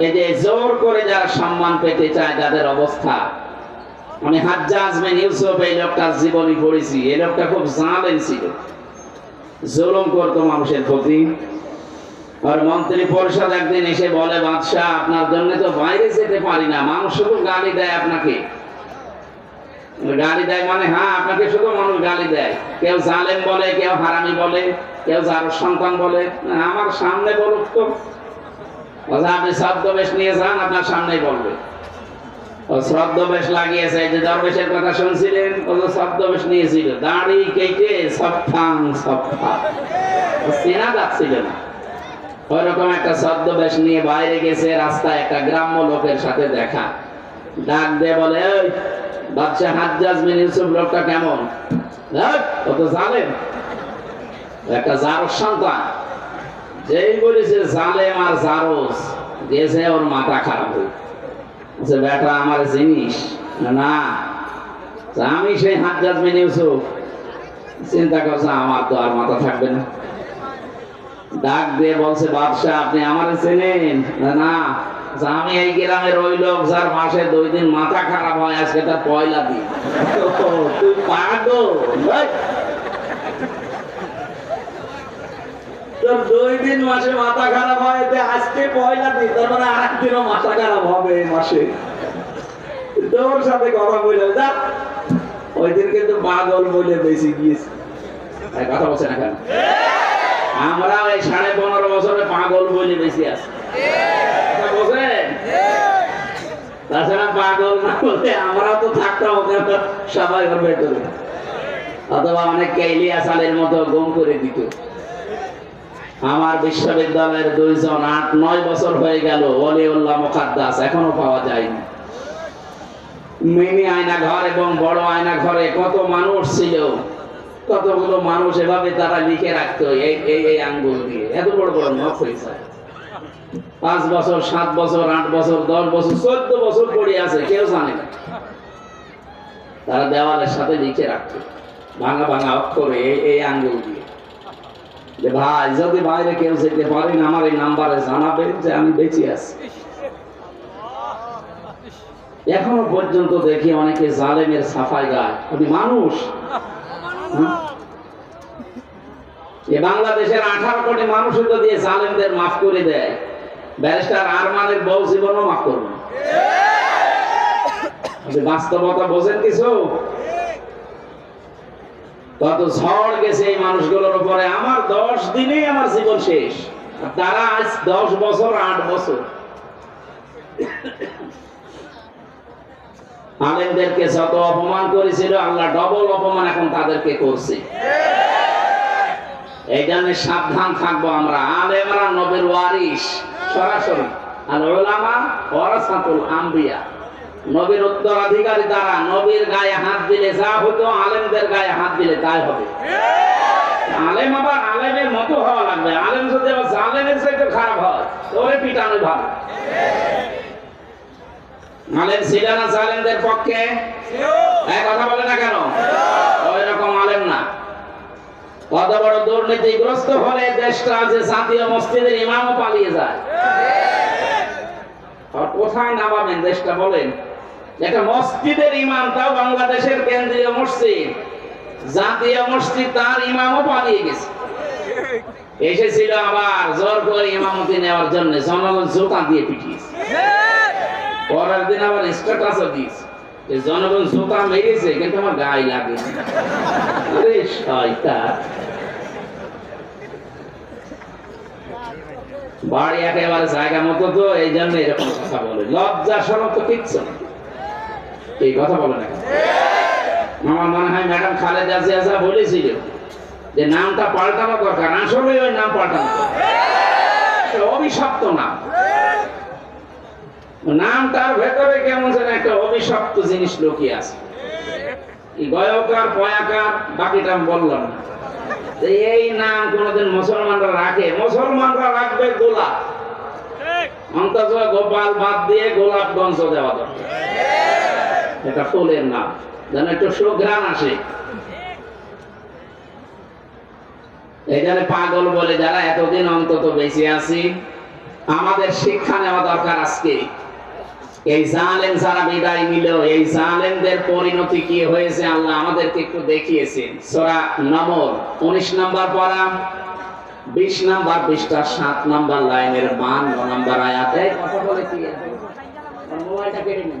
এই যে জোর করে যারা সম্মান পেতে চায় তাদের অবস্থা। আমি ইউসুফ, এই লোকটার জীবনী পড়েছি। এই লোকটা খুব জালেন ছিল। জুলুম করতো মানুষের প্রতি। আর মন্ত্রী পরিষদ একদিন এসে বলে, বাদশাহ, আপনার জন্য তো বাইরে যেতে পারি না। মানুষ শুধু গালি দেয় আপনাকে। গালি দেয় মানে হ্যাঁ আপনাকে শুধু মানুষ গালি দেয়। কেউ জালেম বলে, কেউ হারামি বলে, কেউ যার সন্তান বলে। আমার সামনে বলুক তো। আপনি নিয়ে যান, আপনার সামনেই ও লাগিয়েছে যে দরবেশের কথা শুনছিলেন? নিয়েছিল। দাড়ি কেটে সফা ও চেনা যাচ্ছিল না। ওইরকম একটা নিয়ে বাইরে গেছে, রাস্তায় একটা গ্রাম্য লোকের সাথে দেখা। ডাক দিয়ে বলে ওই বিন ইউসুফ লোকটা কেমন? ও তো জালেম। একটা জারস সন্তান। যেই বলেছে জালেম আর জারস গেছে ওর মাথা খারাপ হয়ে বলছে, বেটা আমার জিনিস। না আমি সেই হাজ্জাজ বিন ইউসুফ। চিন্তা করছে আমার তো আর মাথা থাকবে না। ডাক দিয়ে বলছে বাদশাহ আপনি আমার চেনেন? না আমি এই গ্রামের ওই লোক যার মাসে দুই দিন মাথা খারাপ হয় আজকে তার পয়লা দিন। পাগল এই। তোর দুই দিন মাসে মাথা খারাপ হয় আজকে পয়লা দিন, তার মানে আর একদিনও মাথা খারাপ হবে এই মাসে। তোর সাথে কথা বলে যা। ওই দিন কিন্তু পাগল বলে বেশি গিয়েছে। কথা বলছে না কেন? আমরা সাড়ে পনেরো বছরে পাগল বলে বেশি আছি। তাছাড়া পাগল না বলে আমরা তো থাকতাম সবাই ওর ভেতরে। অথবা অনেক কেলিয়া সালের মতো গম করে দিত। আমার বিশ্ববিদ্যালয়ের দুইজন আট, নয় বছর হয়ে গেল অলিউল্লাহ মোকাদ্দাস, এখনও পাওয়া যায়নি। মিনি আয়না ঘর এবং বড় আয়না ঘরে কত মানুষ ছিল, কতগুলো মানুষ এভাবে তারা লিখে রাখতো এই এই আঙ্গুল দিয়ে। এত বড় বড় নখ হয়েছে। পাঁচ বছর, সাত বছর, আট বছর, দশ বছর, চোদ্দ বছর পড়ে আছে, কেউ জানে না। তারা দেওয়ালের সাথে লিখে রাখতো। ভাঙা ভাঙা অক্ষরে এই আঙ্গুল দিয়ে। যে ভাই, যদি বাইরে কেউ যেতে পারেন আমার এই নাম্বারে জানাবেন যে আমি বেঁচে আছি। এখনও পর্যন্ত দেখি অনেকে জালেমের সাফাই গায়। আপনি মানুষ? এ বাংলাদেশের আঠারো কোটি মানুষের যদি জালেমদের মাফ করে দেয়, ব্যারিস্টার আরমানের বউ জীবনও মাফ করবে বাস্তবতা বোঝেন কিছু? কত ঝড় গেছে এই মানুষগুলোর উপরে। আমার দশ দিনেই আমার জীবন শেষ। তারা আজ দশ বছর, আট বছর। আলেমদেরকে যত অপমান করেছিল, আল্লাহ ডবল অপমান এখন তাদেরকে করছে। এই জন্য সাবধান থাকব আমরা। আলেমরা নবীর ওয়ারিস সরাসরি। আর ওলামা ওয়ারাসাতুল আম্বিয়া। নবীর উত্তরাধিকারী দ্বারা নবীর গায়ে হাত দিলে যা হতো, আলেমদের গায়ে হাত দিলে তাই হবে। আলেম আবার আলেমের মতো হওয়া লাগবে। আলেম যদি আবার জালেমের খারাপ হয় তোরে পিটানো ভালো। আলেম ছিল না পক্ষে? এক কথা বলে না কেন? ওই রকম আলেম না। কত বড় দুর্নীতিগ্রস্ত হলে দেশটা যে জাতীয় মসজিদের ইমামও পালিয়ে যায়। কোথায় নামাবেন দেশটা বলেন? একটা মসজিদের ইমাম তাও বাংলাদেশের কেন্দ্রীয় মসজিদ। জাতীয় মসজিদ তার ইমামও পালিয়ে গেছে। এসেছিল আবার জোর করে ইমামতি নেওয়ার জন্য জনগণ জোতা দিয়ে পিটিয়েছে। পরের দিন আবার স্ট্যাটাসও দিয়েছে জনগণ জোতা মেরেছে, কিন্তু আমার গায়ে লাগে বাড়ি একেবারে জায়গা মতো তো, এই জন্য এরকম কথা বলে। লজ্জা সরব তো কিচ্ছু না। এই কথা বলে না আমার মনে হয় ম্যাডাম খালেদা জিয়া বলেছিল যে নামটা পাল্টানো দরকার আসলে ওই নাম পাল্টানো অভিশপ্ত নাম। নামটার ভেতরে কেমন যেন একটা অভিশপ্ত জিনিস লুকিয়ে আছে। এই গয়কার পয়াকার বাকিটা আমি বললাম না। এই নাম কোনোদিন মুসলমানরা রাখে? মুসলমানরা রাখবে গোলাপ। অন্তত গোপাল বাদ দিয়ে গোলাপগঞ্জ দেওয়া দরকার। এটা ফুলের নাম। যেন একটু সুঘ্রাণ আসে। এই জন্য পাগল বলে যারা এতদিন অন্তত বেঁচে আছি আমাদের শিক্ষা নেওয়া দরকার আজকে। এই জালেম যারা বিদায় নিল এই জালেমদের পরিণতি কি হয়েছে আল্লাহ আমাদেরকে একটু দেখিয়েছেন। সোরা নম্বর উনিশ নম্বর পড়া বিশ নাম্বার বিশটা সাত নাম্বার লাইনের বান্ন নাম্বার আয়াতে। কথা বলে কি? মোবাইলটা কেটে নিন।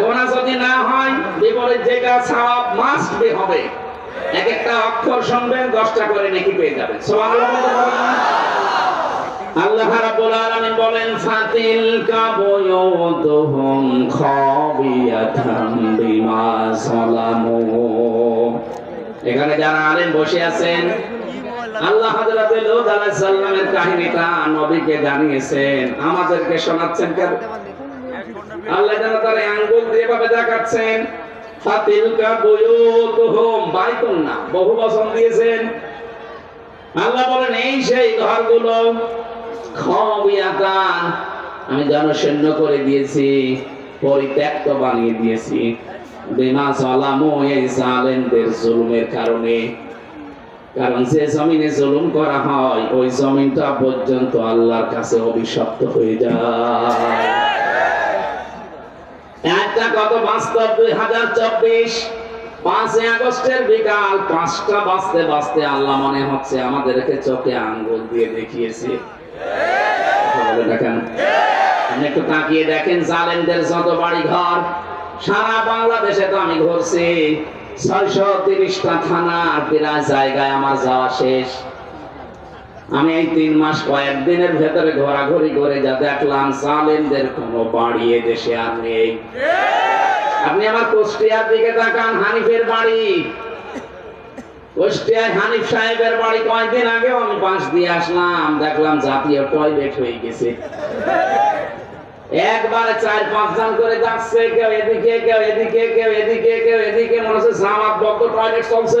গোনা যদি না হয়, বিপরীত সওয়াব মাস্ট বি হবে। এক একটা অক্ষর শুনবেন, দশটা করে নাকি পেয়ে? আল্লাহ রাব্বুল আলামিন বলেন বুয়ুতুহুম খাবিয়াতাম বিমা সালামু। এখানে যারা আলেম বসে আছেন, আল্লাহ হযরত লূত আলাইহিস সালামের কাহিনীটা নবীকে জানিয়েছেন। আমাদেরকে শোনাচ্ছেন কেন? আল্লাহ তার আঙ্গুল দিয়ে ভাবে দেখাচ্ছেন। না, বহু দিয়েছেন। আল্লাহ বলেন, এই সেই ঘরগুলো আমি জনশূন্য করে দিয়েছি, পরিত্যক্ত বানিয়ে দিয়েছি। বিমা সালামু এই জুলুমের কারণে। কারণ যে জমিনে জুলুম করা হয়, ওই জমিনটা পর্যন্ত আল্লাহর কাছে অভিশপ্ত হয়ে যায়। একটা কত বাস্তব? দুই হাজার চব্বিশ। পাঁচই আগস্টের বিকাল পাঁচটা বাজতে বাজতে আল্লাহ মনে হচ্ছে আমাদেরকে চোখে আঙ্গুল দিয়ে দেখিয়েছে। দেখেন। একটু তাকিয়ে দেখেন, জালেমদের যত বাড়ি ঘর সারা বাংলাদেশে তো আমি ঘুরছি। ছয়শো তিরিশটা থানার প্রায় জায়গায় আমার যাওয়া শেষ। আমি এই তিন মাস কয়েকদিনের ভেতরে ঘোরাঘুরি করে যা দেখলাম জালেমদের কোনো বাড়ি দেশে আর নেই। আপনি আমার কুষ্টিয়ার দিকে তাকান হানিফের বাড়ি। কুষ্টিয়ায় হানিফ সাহেবের বাড়ি কয়েকদিন আগেও আমি পাশ দিয়ে আসলাম দেখলাম জাতীয় টয়লেট হয়ে গেছে। একবারে চার পাঁচ জন করে যাচ্ছে কেউ এদিকে কেউ এদিকে কেউ এদিকে কেউ এদিকে মনে হচ্ছে সামাদ বদ্ধ টয়লেট চলছে।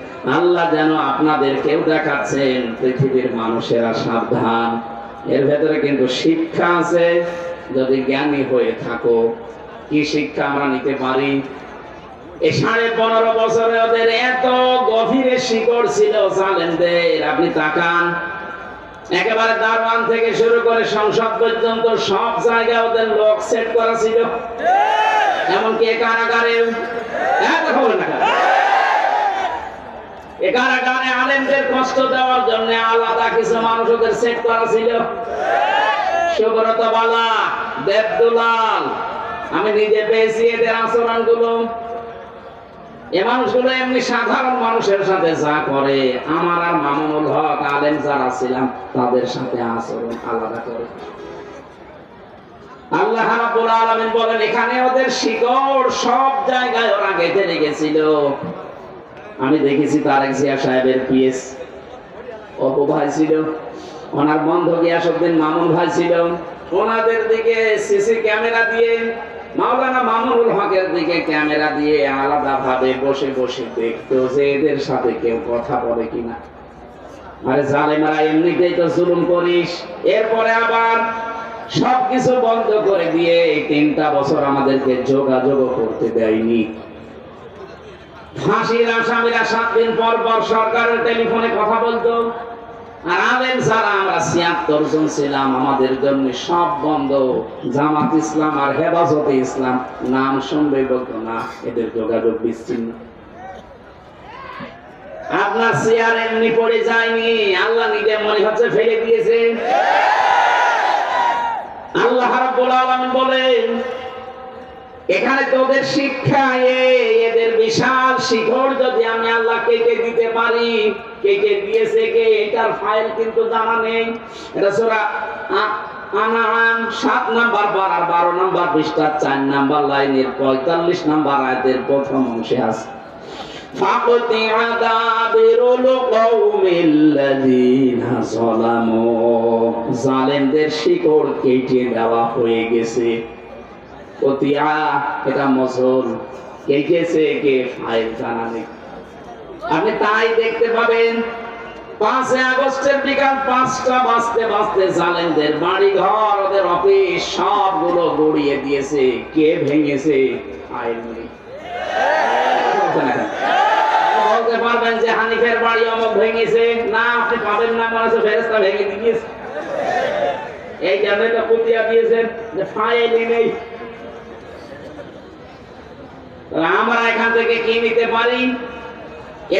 আল্লাহ যেন আপনাদেরকেও দেখাচ্ছেন পৃথিবীর মানুষেরা সাবধান। এর ভেতরে কিন্তু শিক্ষা আছে। যদি জ্ঞানী হয়ে থাকো কি শিক্ষা আমরা নিতে পারি? এই সাড়ে পনেরো বছরে ওদের এত গভীরে শিকড় ছিল আপনি তাকান। একেবারে দারওয়ান থেকে শুরু করে সংসদ পর্যন্ত সব জায়গায় ওদের লোক সেট করা ছিল। এমনকি কারাগারে হ্যাঁ না কারাগারে আলেমদের কষ্ট দেওয়ার জন্য আলাদা কিছু সেট করা ছিল। সুব্রত বালা, দেবদুলাল, আমি নিজে পেয়েছি এদের আচরণগুলো এ মানুষগুলো এমনি সাধারণ মানুষের সাথে যা করে, আমার আর মামুনুল হক আলেম যারা ছিলাম, তাদের সাথে আচরণ আলাদা করে। আল্লাহ রাব্বুল আলামিন বলেন, এখানে ওদের শিকড় সব জায়গায় ওরা গেঁথে রেখেছিল। আমি দেখেছি তারেক জিয়া সাহেবের পিএস। অপু ভাই ছিল, ওনার বন্ধ গিয়াসুদ্দিন মামুন ভাই ছিল? ওনাদের দিকে সিসি ক্যামেরা দিয়ে, মাওলানা মামুনুল হকের দিকে ক্যামেরা দিয়ে আলাদা ভাবে বসে বসে দেখতো যে এদের সাথে কেউ কথা বলে কিনা। আরে এমনিতেই তো জুলুম করিস। এরপরে আবার সবকিছু বন্ধ করে দিয়ে এই তিনটা বছর আমাদেরকে যোগাযোগ করতে দেয়নি। ফাঁসির আসামিরা সাত দিন পর পর সরকারের টেলিফোনে কথা বলতো। আর আমরা ছিয়াত্তর জন ছিলাম, আমাদের জন্য সব বন্ধ। জামাত ইসলাম আর হেফাজতে ইসলাম, নাম শুনবে বলতো, না, এদের যোগাযোগ বিচ্ছিন্ন। আপনার চেয়ার এমনি পড়ে যায়নি, আল্লাহ নিজে মনে হচ্ছে ফেলে দিয়েছে। আল্লাহ রাব্বুল আলামিন বলেন এখানে তোদের শিক্ষা এই, এদের বিশাল শিখর যদি আমি আল্লাহ কেটে দিতে পারি কেটে দিয়েছে কে এটার ফাইল কিন্তু জানা নেই এটা সূরা আ- আনাম সাত নাম্বার পারার বারো নাম্বার পৃষ্ঠার চার নাম্বার লাইনের পঁয়তাল্লিশ নাম্বার আয়াতের প্রথম অংশে আছে فاقطع دابر القوم الذين ظلموا জালেমদের শিকড় কেটে দেওয়া হয়ে গেছে ফাইল আপনি তাই দেখতে পাবেন পাঁচই আগস্টের বিকাল পাঁচটা বাজতে বাজতে জালেমদের বাড়ি ঘর ওদের অফিস, সবগুলো গড়িয়ে দিয়েছে। কে ভেঙেছে? ফাইল নেই। বলতে পারবেন যে হানিফের বাড়ি অমুক ভেঙেছে। না, আপনি পাবেন না, মনে হচ্ছে ফেরেস্তা ভেঙে দিয়েছে। এই জন্য দিয়েছেন যে ফাইলই নেই। আমরা এখান থেকে কি নিতে পারি?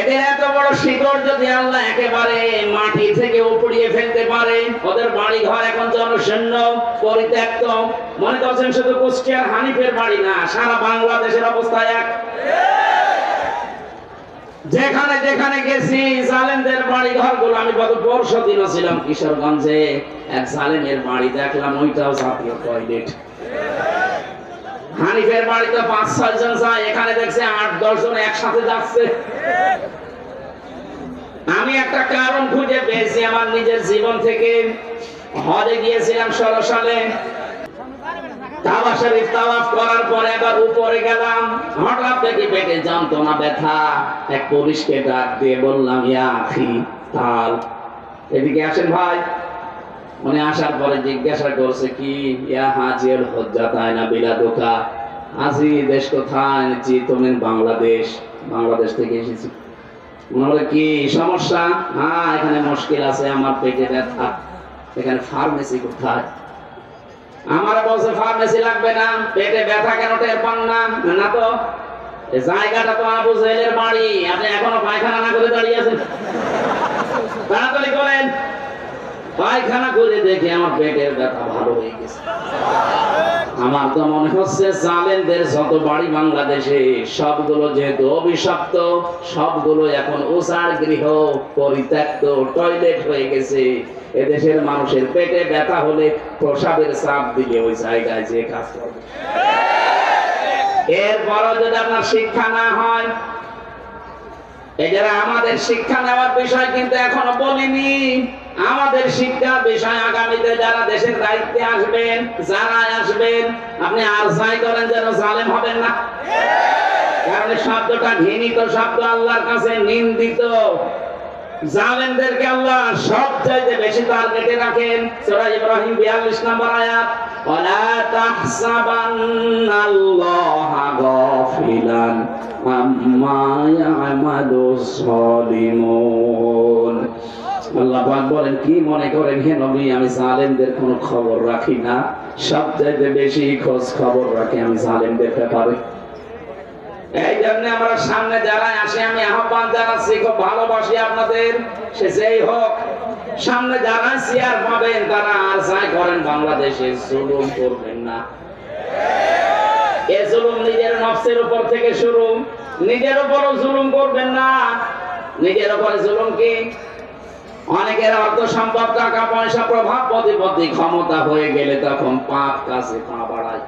এদের এত বড় শিকড় যদি আল্লাহ একেবারে মাটি থেকে উপড়িয়ে ফেলতে পারে, ওদের বাড়ি ঘর এখন জনশূন্য পরিত্যক্ত। মনে করছেন শুধু কুষ্টিয়ার হানিফের বাড়ি না, সারা বাংলাদেশের অবস্থা এক। যেখানে যেখানে গেছি, জালেমদের বাড়ি ঘরগুলো আমি গত পরশু দিনও ছিলাম কিশোরগঞ্জে। এক জালেমের বাড়ি দেখলাম, ওইটাও জাতীয় টয়লেট হানিফের বাড়িতে পাঁচ, ছয় জন যায়, এখানে দেখছে আট, দশ জন একসাথে যাচ্ছে। আমি একটা কারণ খুঁজে পেয়েছি, আমার নিজের জীবন থেকে। হজে গিয়েছিলাম ষোলো সালে। করার পরে আবার উপরে গেলাম। হঠাৎ দেখি পেটে যন্ত্রণা, ব্যথা। এক পুলিশকে ডাক দিয়ে বললাম আখি, তাল। এদিকে আসেন ভাই। উনি আসার পরে জিজ্ঞাসা করছে, কি ইয়া হাজির হজ্জা তাই না বিলা দোকা হাজি দেশ কোথায়? জি তুমি বাংলাদেশ বাংলাদেশ থেকে এসেছি। বলে, কি সমস্যা? হ্যাঁ এখানে মুশকিল আছে, আমার পেটে ব্যথা। এখানে ফার্মেসি কোথায়? আমার বলছে ফার্মেসি লাগবে না। পেটে ব্যথা কেন টের পান না? না তো। জায়গাটা তো আবু জেলের বাড়ি। আপনি এখনও পায়খানা না করে দাঁড়িয়ে আছেন? তাড়াতাড়ি করেন পায়খানা করে দেখে আমার পেটের ব্যথা ভালো হয়ে গেছে। আমার তো মনে হচ্ছে জালেনদের যত বাড়ি বাংলাদেশে, সবগুলো যেহেতু অভিশপ্ত, সবগুলো এখন উষার গৃহ, পরিত্যক্ত, টয়লেট হয়ে গেছে। এদেশের মানুষের পেটে ব্যথা হলে প্রসাবের চাপ দিলে ওই জায়গায় যে কাজ করবে। এরপরও যদি আপনার শিক্ষা না হয় এই যারা আমাদের শিক্ষা নেওয়ার বিষয় কিন্তু এখনও বলিনি আমাদের শিক্ষা বিষয় আগামীতে যারা দেশের দায়িত্বে আসবেন, যারা আসবেন, আপনি আর যাই করেন যেন জালেম হবেন না। কারণ শব্দটা ঘৃণিত শব্দ আল্লাহর কাছে নিন্দিত। জালেমদেরকে আল্লাহ সব চাইতে বেশি টার্গেটে রাখেন। সূরা ইব্রাহিম 42 নম্বর আয়াত আম্মা আল্লাহ বলেন, কি মনে করেন আমি জালেমদের কোনো খবর রাখি না? বেশি খোঁজ খবর রাখি আমি জালেমদের ব্যাপারে। এই জন্য আমরা সামনে যারা আসে, আমি আহ্বান জানাচ্ছি, খুব ভালোবাসি আপনাদের। সে যেই হোক, সামনে যারা পাবেন, তারা আর যাই করেন, বাংলাদেশে জুলুম করবেন না। এ জুলুম নিজের নফসের উপর থেকে শুরু। নিজের উপরও জুলুম করবেন না। নিজের উপরে জুলুম কি? অনেকের অর্থ সম্পদ, টাকা, পয়সা, প্রভাব প্রতিপত্তি ক্ষমতা হয়ে গেলে তখন পাপ কাছে পা বাড়ায়।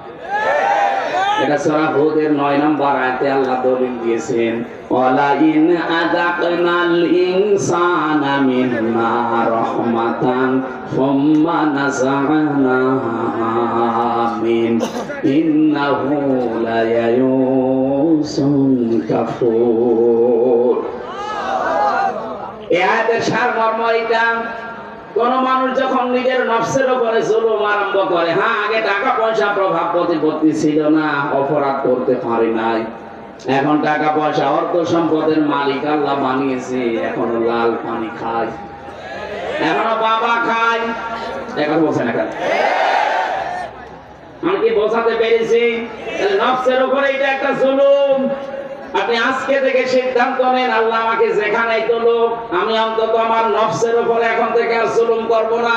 এটা সূরা হুদের 9 নম্বর আল্লাহ দলিল দিয়েছেন ওয়ালা ইন আযাকনাল ইনসানা মিন্না রাহমাতান সুম্মা ইন্নাহু কাফুর। এই আয়াতের সারমর্ম এটা কোন মানুষ যখন নিজের নফসের উপরে জুলুম আরম্ভ করে হ্যাঁ আগে টাকা পয়সা প্রভাব প্রতিপত্তি ছিল না, অপরাধ করতে পারি নাই। এখন টাকা পয়সা, অর্থ সম্পদের মালিক আল্লাহ বানিয়েছে, এখন লাল পানি খায়। এখনও বাবা খায়। এখন বলছেন এখন আমি কি বোঝাতে পেরেছি? নফসের উপরে এটা একটা জুলুম। আপনি আজকে থেকে সিদ্ধান্ত নেন, আল্লাহ আমাকে যেখানে তোলো আমি অন্তত আমার নফসের উপরে এখন থেকে আর জুলুম করব না।